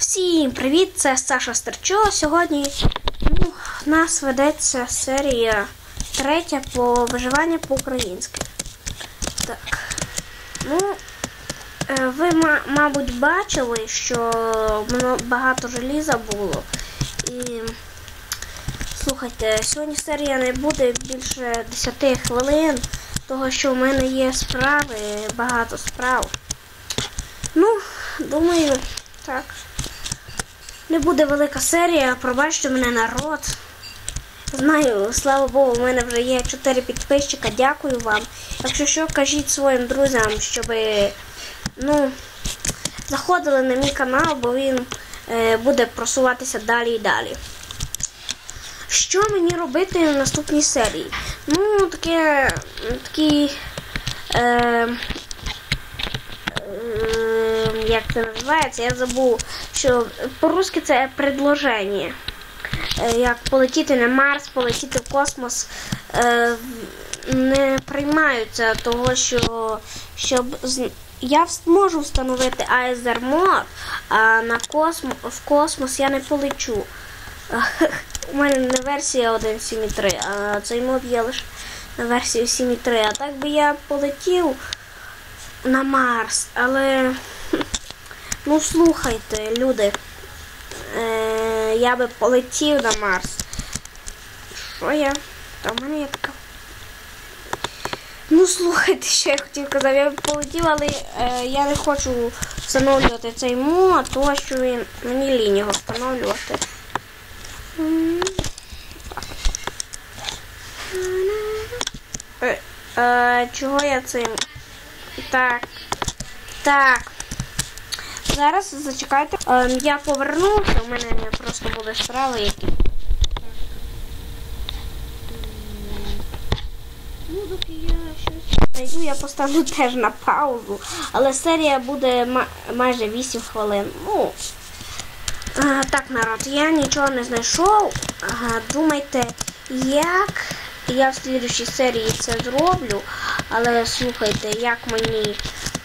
Всім привіт! Це Саша Стерчо. Сьогодні ну, в нас ведеться серія третя по виживанню по-українськи. Так. Ну, е, ви, мабуть, бачили, що багато желіза було. І слухайте, сьогодні серія не буде більше 10 хвилин, того що в мене є справи, багато справ. Ну, думаю, так. Не буде велика серія, пробачте мене народ. Знаю, слава Богу, у мене вже є 4 підписчика, дякую вам. Якщо що, кажіть своїм друзям, щоб ну, заходили на мій канал, бо він е, буде просуватися далі і далі. Що мені робити в наступній серії? Ну, таке, такі. Е, як це називається, я забув, що по-русски це предложення. Е, Як полетіти на Марс, полетіти в космос е, не приймаються того, що щоб я можу встановити Айзермор, а на космо, в космос я не полечу. У мене не версія 1.7.3, а цей мод є лише на версії 7.3. А так би я полетів на Марс, але ну слухайте, люди. Е, я би полетів на Марс. Що я? Та в мене така. Ну слухайте, що я хотів казати, я б полетів, але е, я не хочу встановлювати цей мод, тому що він мені лінь його встановлювати. Е, е, чого я цим? Так. Так. Зараз зачекайте. Ем, я повернувся, у мене просто були справи які. Ну, доки я щось знайду, я поставлю теж на паузу. Але серія буде ма- майже 8 хвилин. Ну. А, так, народ, я нічого не знайшов. Ага, думайте, як я в слідчій серії це зроблю. Але слухайте, як мені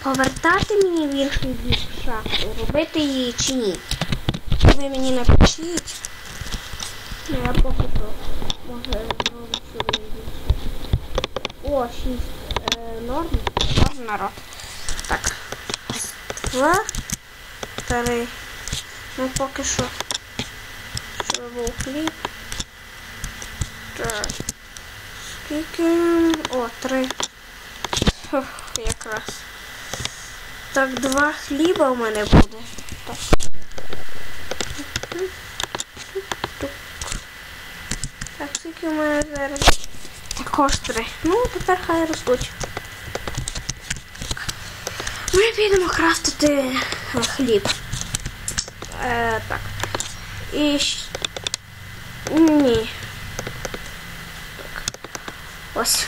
повертати мені в інший бік шахту, робити її чи ні? Ви мені напишіть. Ну, Я поки що може зроблю собі більше. О, 6 е, норм. Норм народ. Так. Два, три. Ну поки що. Щоб був хліб. Так. Скільки? О, три. Фух, якраз. Так, два хліба у мене буде. Так. Так, скільки у мене зараз? Також три. Ну, тепер хай ростуть. Ми підемо крафтити е, хліб. Е, так. І ні. Так. Ось.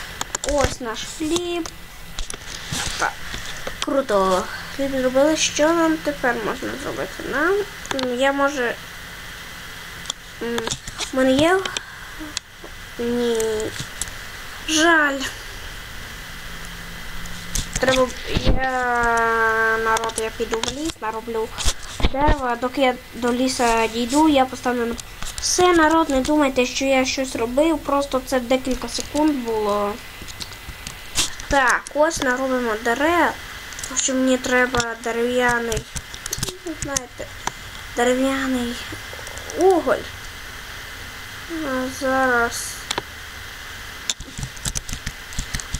Ось наш хліб. Так. Круто. Хліб зробили. Що нам тепер можна зробити? Нам я може. У мене є. Ні. Жаль. Треба. Я народ, я піду в ліс, нароблю дерева. Доки я до ліса дійду, я поставлю на. Все, народ, не думайте, що я щось робив, просто це декілька секунд було. Так, ось наробимо дерев, тому що мені треба дерев'яний, ну, знаєте, дерев'яний уголь. А зараз.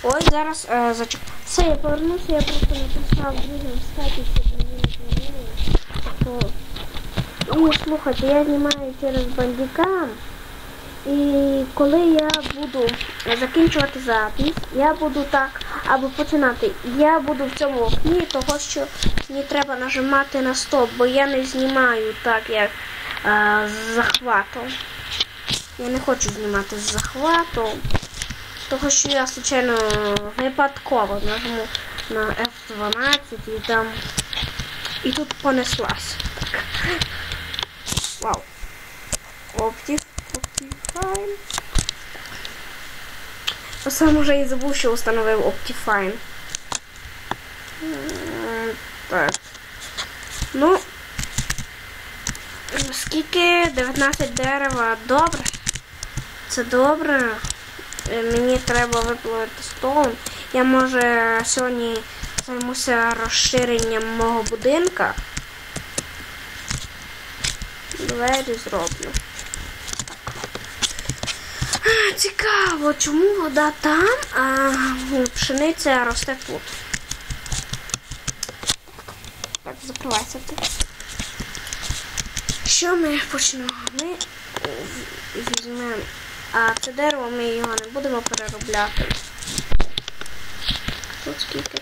Ой, зараз е, зачек... Все, я повернуся, я просто написав друзям в скайпі, щоб мені не дзвонили. То... Ну, слухайте, я знімаю через бандікам. І коли я буду закінчувати запис, я буду так або починати. Я буду в цьому окні, того що мені треба нажимати на стоп, бо я не знімаю так, як е, з захватом. Я не хочу знімати з захватом, того що я случайно випадково нажму на F12 і там. І тут понеслась. Вау. Optif, Optifine. Сам уже і забув, що установив Optifine. Так. Ну, Скільки? 19 дерева. Добре. Це добре. Е, Мені треба виплавити стоун. Я може сьогодні займуся розширенням мого будинка. Двері зроблю. Цікаво, чому вода там, а пшениця росте тут. Так, закривайся ти. Що ми почнемо? Ми візьмемо. А це дерево ми його не будемо переробляти. Тут скільки?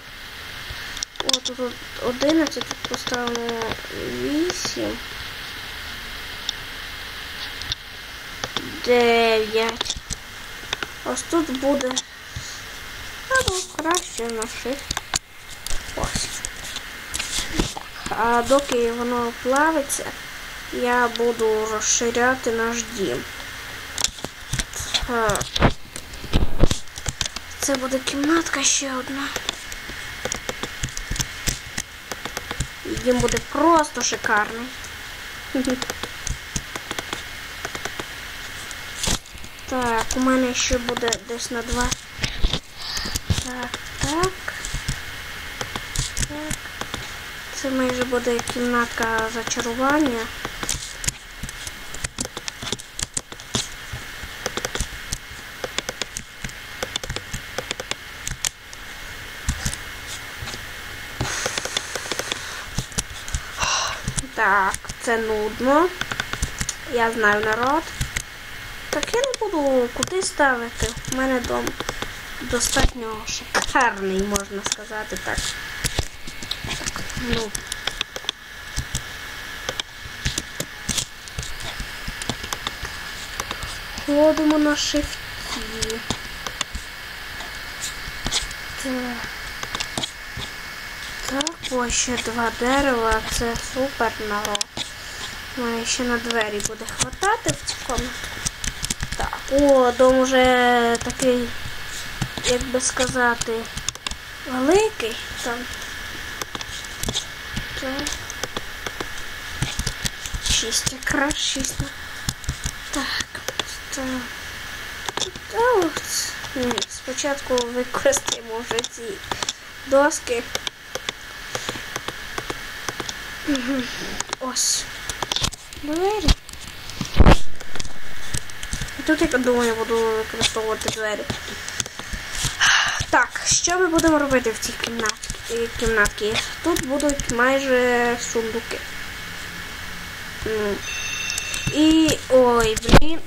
О, тут 11, тут поставимо 8. 9. Ось тут буде. Або краще на shift. Ось. А доки воно плавиться, я буду розширяти наш дім. Це буде кімнатка ще одна. І дім буде просто шикарний. Так, у мене ще буде десь на два. Так, так. Так. Це майже буде кімнатка зачарування. Так, це нудно. Я знаю народ. Так я не буду куди ставити. У мене дом достатньо шикарний, можна сказати так. Так, ну. Ходимо на шифті. Так. Ось ще два дерева, це супер народ. Має ще на двері буде хватати в цю комнату. Так, о, дом уже такий, як би сказати, великий там. Так. Шість якраз шість. Так, так. Спочатку використаємо вже ці доски. Ось. Двері. Тут, я думаю, буду використовувати двері. Так, що ми будемо робити в цій е, кімнатці? Тут будуть майже сундуки. І. ой, блін.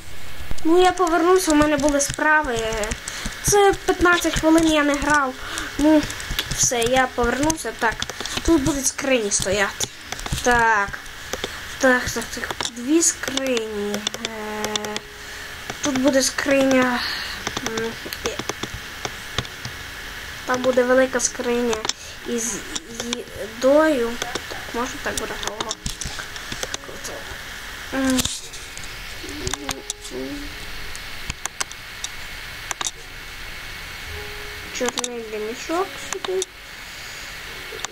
Ну я повернувся, у мене були справи. Це 15 хвилин я не грав. Ну, все, я повернувся. Так. Тут будуть скрині стояти. Так. Так, так, так. Дві скрині. Тут буде скриня. Там буде велика скриня із їдою. Можна так буде. М. Чорний мішок сюди.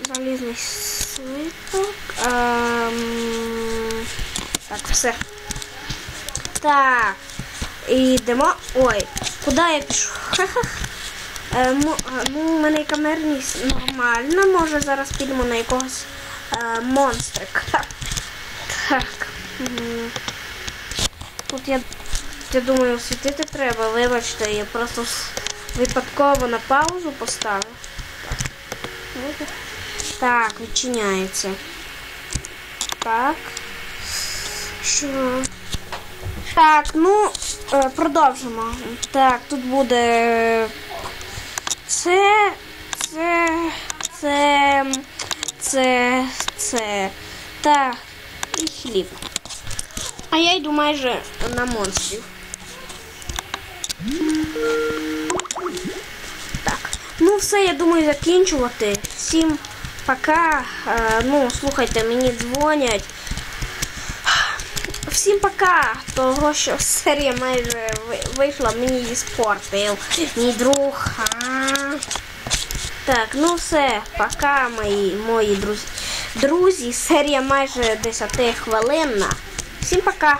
Залізний слиток. Ем... Так, все. Так. І йдемо. Ой, куди я пішов? Е, ну, у мене камерність нормальна. Може зараз підемо на якогось е, монстрика. Так. Тут я, я думаю, освітити треба. Вибачте, я просто випадково на паузу поставив. Так. Відчиняється. Так. Що? Так, ну, продовжимо. Так, тут буде це, це, це, це, це. Так, і хліб. А я йду майже на монстрів. Так. Ну все, я думаю, закінчувати. Всім пока. Е, ну, слухайте, мені дзвонять. Всім пока! Того, що серія майже вийшла, мені її спортив. Мій друг. Так, ну все, пока, мої, мої друзі. Друзі, серія майже 10 хвилинна. Всім пока!